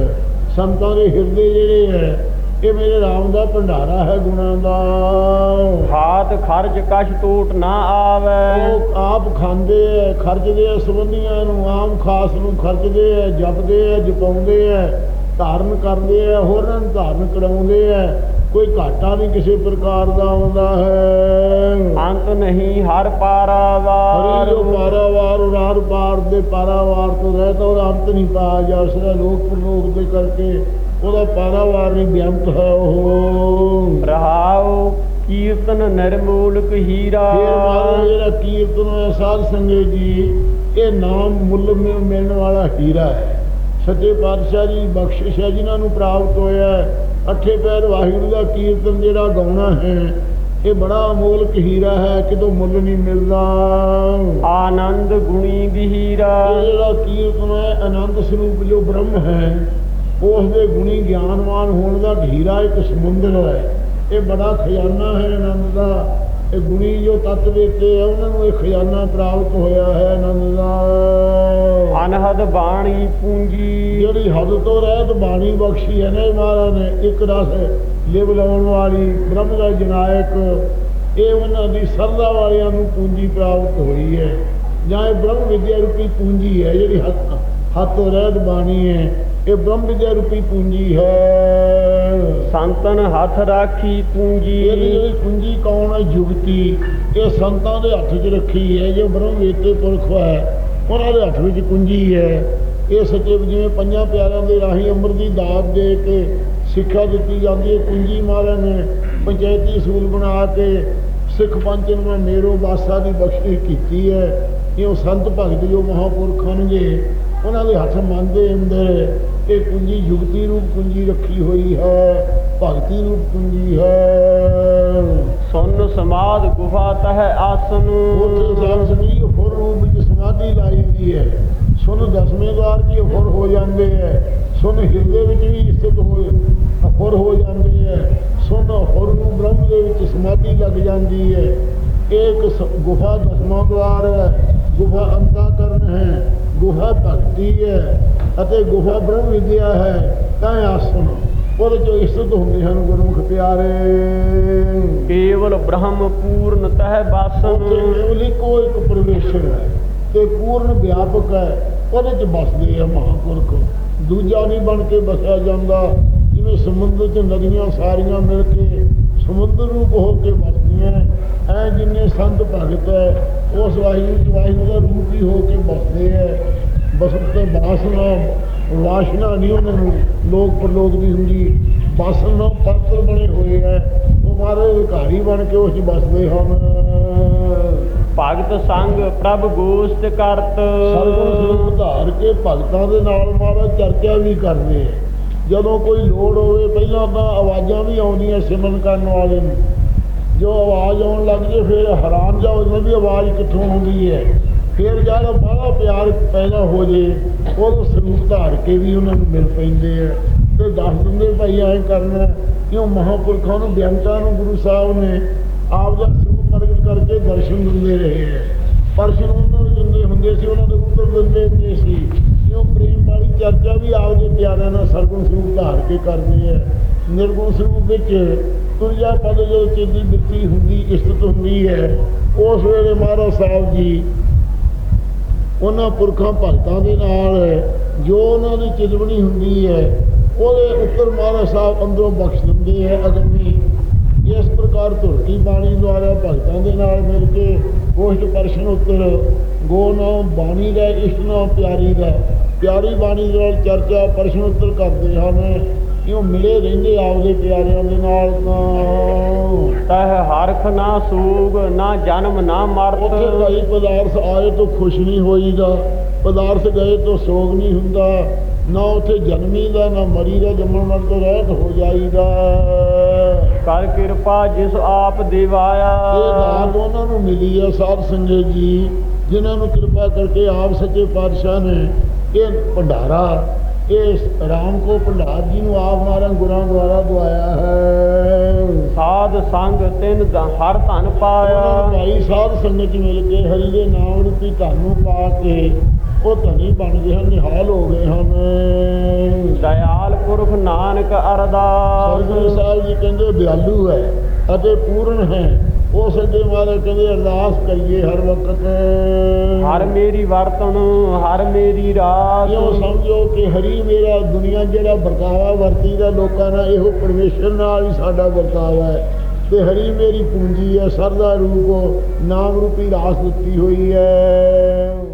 ਸੰਤਾਂ ਦੇ ਹਿਰਦੇ ਜਿਹੜੇ ਹੈ ਇਹ ਮੇਰੇ ਰਾਮ ਦਾ ਭੰਡਾਰਾ ਹੈ ਗੁਣਾਂ ਦਾ। ਹਾਥ ਖਰਚ ਕਛ ਟੂਟ ਨਾ ਆਵੇ। ਉਹ ਆਪ ਖਾਂਦੇ ਐ ਖਰਚਦੇ ਐ ਸੰਬੰਧੀਆਂ ਨੂੰ ਆਮ ਖਾਸ ਨੂੰ ਖਰਚਦੇ ਐ ਜਪਦੇ ਐ ਜਪਾਉਂਦੇ ਐ ਧਾਰਨ ਕਰਦੇ ਐ ਹੋਰਾਂ ਨੂੰ ਧਾਰਨ ਕਰਾਉਂਦੇ ਐ ਕੋਈ ਘਾਟਾ ਨਹੀਂ ਕਿਸੇ ਪ੍ਰਕਾਰ ਦਾ ਆਉਂਦਾ ਹੈ। ਅੰਤ ਨਹੀਂ ਹਰ ਹਰੀ ਪਾਰਾਵਾਰ ਜੋ ਪਾਰਾਵਾਰ ਉਰਾਰ ਪਾਰ ਦੇ ਪਾਰਾਵਾਰ ਤੋਂ ਰਹਿਤ ਉਹਦਾ ਅੰਤ ਨਹੀਂ ਪਾਇਆ ਜਾ ਸਕਦਾ। ਲੋਕ ਪ੍ਰਲੋਕ ਦੇ ਕਰਕੇ ਉਹਦਾ ਪਾਰਾਵਾਰ ਨਹੀਂ ਬਿਆੰਤ ਹੈ ਉਹ। ਰਹਾਉ ਕੀਰਤਨ ਨਿਰਮੂਲਕ ਹੀਰਾ। ਜਿਹੜਾ ਕੀਰਤਨ ਹੈ ਸਾਧ ਸੰਗਤ ਜੀ ਇਹ ਨਾਮ ਮੁੱਲ ਮਿ- ਮਿਲਣ ਵਾਲਾ ਹੀਰਾ ਹੈ। ਸੱਚੇ ਪਾਤਸ਼ਾਹ ਜੀ ਬਖਸ਼ਿਸ਼ ਹੈ ਜਿਨ੍ਹਾਂ ਨੂੰ ਪ੍ਰਾਪਤ ਹੋਇਆ ਹੈ ਅੱਠੇ ਪੈਰ ਵਾਹਿਗੁਰੂ ਦਾ ਕੀਰਤਨ ਜਿਹੜਾ ਗਾਉਣਾ ਹੈ ਇਹ ਬੜਾ ਅਮੋਲਕ ਹੀਰਾ ਹੈ ਕਿਤੋਂ ਮੁੱਲ ਨਹੀਂ ਮਿਲਦਾ। ਆਨੰਦ ਗੁਣੀ ਗਹੀਰਾ। ਇਹ ਜਿਹੜਾ ਕੀਰਤਨ ਹੈ ਆਨੰਦ ਸਰੂਪ ਜੋ ਬ੍ਰਹਮ ਹੈ ਉਸ ਦੇ ਗੁਣੀ ਗਿਆਨਵਾਨ ਹੋਣ ਦਾ ਹੀਰਾ ਇੱਕ ਸਮੁੰਦਰ ਹੈ। ਇਹ ਬੜਾ ਖਜ਼ਾਨਾ ਹੈ ਆਨੰਦ ਦਾ। ਇਹ ਗੁਣੀ ਜੋ ਤੱਤ ਵੇਤੇ ਆ ਉਹਨਾਂ ਨੂੰ ਇਹ ਖਜ਼ਾਨਾ ਪ੍ਰਾਪਤ ਹੋਇਆ ਹੈ ਆਨੰਦ ਦਾ ਅਨਹਦ ਬਾਣੀ ਪੂੰਜੀ। ਜਿਹੜੀ ਹੱਦ ਤੋਂ ਰਹਿਤ ਬਾਣੀ ਬਖਸ਼ੀ ਹੈ ਨਾ ਮਹਾਰਾਜ ਨੇ ਇੱਕ ਰਸ ਲਿਵ ਲਾਉਣ ਵਾਲੀ ਬ੍ਰਹਮ ਦਾ ਜਨਾਇਕ ਇਹ ਉਹਨਾਂ ਦੀ ਸਰਦਾ ਵਾਲਿਆਂ ਨੂੰ ਪੂੰਜੀ ਪ੍ਰਾਪਤ ਹੋਈ ਹੈ। ਜਾਂ ਇਹ ਬ੍ਰਹਮ ਵਿਦਿਆ ਰੂਪੀ ਪੂੰਜੀ ਹੈ ਜਿਹੜੀ ਹੱਥ ਹੱਥ ਤੋਂ ਰਹਿਤ ਬਾਣੀ ਹੈ। ਇਹ ਬ੍ਰਹਮ ਵਿਦਿਆ ਰੂਪੀ ਪੂੰਜੀ ਹੈ। ਸੰਤਨ ਹੱਥ ਰਾਖੀ ਪੂੰਜੀ। ਇਹਦੀ ਜਿਹੜੀ ਪੂੰਜੀ ਕੌਣ ਹੈ? ਜੁਗਤੀ। ਇਹ ਸੰਤਾਂ ਦੇ ਹੱਥ 'ਚ ਰੱਖੀ ਹੈ ਜੋ ਬ੍ਰਹਮ ਵੇਤੇ ਪੁਰਖ ਹੈ। ਉਹਨਾਂ ਦੇ ਹੱਥ ਵਿੱਚ ਕੁੰਜੀ ਹੈ। ਇਹ ਸੱਚੇ ਜਿਵੇਂ ਪੰਜਾਂ ਪਿਆਰਿਆਂ ਦੇ ਰਾਹੀਂ ਅੰਮ੍ਰਿਤ ਦੀ ਦਾਤ ਦੇ ਕੇ ਸਿੱਖਿਆ ਦਿੱਤੀ ਜਾਂਦੀ ਹੈ। ਕੁੰਜੀ ਮਹਾਰਾਜ ਨੇ ਪੰਚਾਇਤੀ ਅਸੂਲ ਬਣਾ ਕੇ ਸਿੱਖ ਪੰਥ ਨੂੰ ਮੇਰੋ ਵਾਸਾ ਦੀ ਬਖਸ਼ਿਸ਼ ਕੀਤੀ ਹੈ। ਇਹ ਸੰਤ ਭਗਤ ਜੋ ਮਹਾਪੁਰਖ ਹਨਗੇ ਉਹਨਾਂ ਦੇ ਹੱਥ ਮੰਗਦੇ ਅੰਦਰ ਇਹ ਕੁੰਜੀ ਯੁਗਤੀ ਰੂਪ ਕੁੰਜੀ ਰੱਖੀ ਹੋਈ ਹੈ ਭਗਤੀ ਰੂਪ ਕੁੰਜੀ ਹੈ। ਸੁਨ ਸਮਾਦ ਗੁਫਾ ਤਹ ਆਸਨ। ਉੱਥੇ ਸੰਗੀ ਹੋਰ ਰੂਪ ਵਿੱਚ ਸਮਾਧੀ ਲਾਈ ਦੀ ਹੈ। ਸੁਨ ਦਸਵੇਂ ਦਵਾਰ ਕੀ ਹੋਰ ਹੋ ਜਾਂਦੇ ਹੈ। ਸੁਨ ਹਿਰਦੇ ਵਿੱਚ ਵੀ ਸਥਿਤ ਹੋ ਹੋਰ ਹੋ ਜਾਂਦੇ ਹੈ। ਸੁਨ ਹੋਰ ਨੂੰ ਬ੍ਰਹਮ ਦੇ ਵਿੱਚ ਸਮਾਧੀ ਲੱਗ ਜਾਂਦੀ ਹੈ। ਇੱਕ ਗੁਫਾ ਦਸਵਾਂ ਦਵਾਰ ਹੈ। ਗੁਫਾ ਅੰਤਾਕਰਨ ਹੈ। ਗੁਫਾ ਭਗਤੀ ਹੈ ਅਤੇ ਗੁਫਾ ਬ੍ਰਹਮ ਵਿਦਿਆ ਹੈ ਤਾਂ ਆਸਨ ਉਹਦੇ ਚੋਂ ਇਸਤ ਹੁੰਦੇ ਹਨ ਗੁਰਮੁਖ ਪਿਆਰੇ। ਕੇਵਲ ਬ੍ਰਹਮ ਪੂਰਨ ਤਹ ਬਾਸਨ। ਕੇਵਲ ਇੱਕੋ ਇੱਕ ਪਰਮੇਸ਼ਰ ਹੈ ਤੇ ਪੂਰਨ ਵਿਆਪਕ ਹੈ ਉਹਦੇ ਚ ਬਸਦੇ ਆ ਮਹਾਂਪੁਰਖ। ਦੂਜਾ ਨਹੀਂ ਬਣ ਕੇ ਬਸਿਆ ਜਾਂਦਾ ਜਿਵੇਂ ਸਮੁੰਦਰ 'ਚ ਨਦੀਆਂ ਸਾਰੀਆਂ ਮਿਲ ਕੇ ਸਮੁੰਦਰ ਰੂਪ ਹੋ ਕੇ ਬਸਦੀਆਂ ਐ ਜਿੰਨੇ ਸੰਤ ਭਗਤ ਹੈ ਉਸ ਵਾਹਿਗੁਰੂ ਚ ਵਾਹਿਗੁਰੂ ਦਾ ਰੂਪ ਹੀ ਹੋ ਕੇ ਬਸਦੇ ਹੈ। ਬਸਤ ਤੇ ਬਾਸਨਾ ਵਾਸ਼ਨਾ ਨਹੀਂ ਉਹਨਾਂ ਨੂੰ ਲੋਕ ਪ੍ਰਲੋਕ ਦੀ ਹੁੰਦੀ। ਬਾਸਨਾ ਪਾਤਰ ਬਣੇ ਹੋਏ ਹੈ। ਉਹ ਮਾਰੇ ਵਿਕਾਰੀ ਬਣ ਕੇ ਉਸ ਚ ਬਸਦੇ ਹਨ। ਭਗਤ ਸੰਗ ਪ੍ਰਭ ਗੋਸ਼ਟ ਕਰਤ। ਸਰੂਪ ਧਾਰ ਕੇ ਭਗਤਾਂ ਦੇ ਨਾਲ ਮਹਾਰਾਜ ਚਰਚਾ ਵੀ ਕਰਦੇ ਆ ਜਦੋਂ ਕੋਈ ਲੋੜ ਹੋਵੇ, ਪਹਿਲਾਂ ਤਾਂ ਆਵਾਜ਼ਾਂ ਵੀ ਆਉਂਦੀਆਂ ਸਿਮਰਨ ਕਰਨ ਵਾਲੇ ਨੂੰ। ਜੋ ਆਵਾਜ਼ ਆਉਣ ਲੱਗ ਜੇ, ਫਿਰ ਹੈਰਾਨ ਜਾ ਹੋ ਜਾਂਦਾ ਵੀ ਆਵਾਜ਼ ਕਿੱਥੋਂ ਆਉਂਦੀ ਹੈ। ਫਿਰ ਜਦੋਂ ਬੜਾ ਪਿਆਰ ਪੈਦਾ ਹੋ ਜੇ ਉਹ ਸਰੂਪ ਧਾਰ ਕੇ ਵੀ ਉਹਨਾਂ ਨੂੰ ਮਿਲ ਪੈਂਦੇ ਆ। ਤੇ ਦੱਸ ਦਿੰਦੇ ਭਾਈ, ਐਂ ਕਰਨਾ, ਕਿਉਂ ਮਹਾਂਪੁਰਖਾਂ ਨੂੰ, ਬਿਆੰਤਾਂ ਨੂੰ ਗੁਰੂ ਸਾਹਿਬ ਨੇ ਆਪ ਦਾ ਸਰੂਪ ਪ੍ਰਗਟ ਕਰਕੇ ਦਰਸ਼ਨ ਦਿੰਦੇ ਰਹੇ ਹੈ ਪਰਸ਼ਨ ਉਹਨਾਂ ਨੂੰ ਦਿੰਦੇ ਹੁੰਦੇ ਸੀ, ਉਹਨਾਂ ਦੇ ਉੱਤਰ ਦਿੰਦੇ ਹੁੰਦੇ ਸੀ ਚਰਚਾ ਵੀ ਆਪਦੇ ਪਿਆਰਿਆਂ ਨਾਲ ਸਰਗੁਣ ਸਰੂਪ ਧਾਰ ਕੇ ਕਰਦੇ ਹੈ। ਨਿਰਗੁਣ ਸਰੂਪ ਵਿੱਚ ਤੁਰਿਆ ਪਦ ਜਦੋਂ ਚੇਦੀ ਬਿਰਤੀ ਹੁੰਦੀ ਇਸਤਤ ਹੁੰਦੀ ਹੈ। ਉਸ ਵੇਲੇ ਮਹਾਰਾਜ ਸਾਹਿਬ ਜੀ ਉਹਨਾਂ ਪੁਰਖਾਂ ਭਗਤਾਂ ਦੇ ਨਾਲ ਜੋ ਉਹਨਾਂ ਦੀ ਚਿਤਵਣੀ ਹੁੰਦੀ ਹੈ, ਉਹਦੇ ਉੱਤਰ ਮਹਾਰਾਜ ਸਾਹਿਬ ਅੰਦਰੋਂ ਬਖਸ਼ ਦਿੰਦੇ ਹੈ ਅਗੰਮੀ ਇਸ ਪ੍ਰਕਾਰ ਧੁਰਕੀ ਬਾਣੀ ਦੁਆਰਾ ਭਗਤਾਂ ਦੇ ਨਾਲ ਮਿਲ ਕੇ ਗੋਸ਼ਟ ਪਰਸ਼ਨ ਉੱਤਰ, ਗੋ ਨਾਮ ਬਾਣੀ ਦਾ, ਇਸ਼ਟ ਨਾਮ ਪਿਆਰੀ ਦਾ। ਪਿਆਰੀ ਬਾਣੀ ਦੇ ਨਾਲ ਚਰਚਾ ਪਰਸ਼ਨ ਉੱਤਰ ਕਰਦੇ ਹਨ ਕਿਉਂ ਮਿਲੇ ਰਹਿੰਦੇ ਆਪਦੇ ਪਿਆਰਿਆਂ ਦੇ ਨਾਲ ਤਾਂ? ਤਹ ਹਰਖ ਨਾ ਸੂਗ ਨਾ ਜਨਮ ਨਾ ਉੱਥੇ ਮਰਤ ਕਈ ਪਦਾਰਥ ਆਏ ਤੋਂ ਖੁਸ਼ ਨਹੀਂ ਹੋਈਦਾ ਪਦਾਰਥ ਗਏ ਤੋਂ ਸੋਗ ਨਹੀਂ ਹੁੰਦਾ। ਨਾ ਉੱਥੇ ਜਨਮੀ ਦਾ ਨਾ ਮਰੀ ਦਾ ਜੰਮਣ ਮਰਨ ਤੋਂ ਰਹਿਤ ਹੋ ਜਾਈਦਾ। ਕਰ ਕਿਰਪਾ ਜਿਸ ਆਪ ਇਹ ਦਿਵਾਇਆ ਦਾਤ ਉਹਨਾਂ ਨੂੰ ਮਿਲੀ ਹੈ ਸਾਧ ਸੰਗਤ ਜੀ ਜਿਨ੍ਹਾਂ ਨੂੰ ਕਿਰਪਾ ਕਰਕੇ ਆਪ ਸੱਚੇ ਪਾਤਸ਼ਾਹ ਨੇ ਇਹ ਭੰਡਾਰਾ ਇਹ ਰਾਮ ਕੋ ਭੰਡਾਰ ਜੀ ਨੂੰ ਆਪ ਮਾਰਾਂ ਗੁਰਾਂ ਦੁਆਰਾ ਦਵਾਇਆ ਹੈ। ਸਾਧ ਸੰਗ ਤਿਨ ਦ- ਹਰ ਧਨ ਪਾਇਆ। ਭਾਈ ਸਾਧ ਸੰਗਤ ਮਿਲ ਕੇ ਹਰੀ ਦੇ ਨਾਮ ਰੂਪੀ ਧਨ ਪਾ ਕੇ ਉਹ ਧਨੀ ਬਣ ਗਏ ਹਨ ਨਿਹਾਲ ਹੋ ਗਏ ਹਨ। ਦਇਆਲ ਪੁਰਖ ਨਾਨਕ ਸਰਗੁਰੂ ਅਰਦਾਸ ਸਾਹਿਬ ਜੀ ਕਹਿੰਦੇ ਦਿਆਲੂ ਹੈ ਅਤੇ ਪੂਰਨ ਹੈ। ਉਹ ਸੱਜੇ ਮਾਰੇ ਕਹਿੰਦੇ ਅਰਦਾਸ ਕਰੀਏ ਹਰ ਵਕਤ। ਹਰ ਮੇਰੀ ਵਰਤਨ ਹਰ ਮੇਰੀ ਰਾਸ ਇਹੋ ਸਮਝੋ ਕਿ ਹਰੀ ਮੇਰਾ ਦੁਨੀਆ ਜਿਹੜਾ ਵਰਤਾਵਾ ਵਰਤੀਦਾ ਲੋਕਾਂ ਨਾਲ ਇਹੋ ਪਰਮੇਸ਼ਰ ਨਾਲ ਹੀ ਸਾਡਾ ਵਰਤਾਵਾ ਹੈ। ਤੇ ਹਰੀ ਮੇਰੀ ਪੂੰਜੀ ਹੈ ਸਰਦਾ ਰੂਪ ਨਾਮ ਰੂਪੀ ਰਾਸ ਦਿੱਤੀ ਹੋਈ ਹੈ।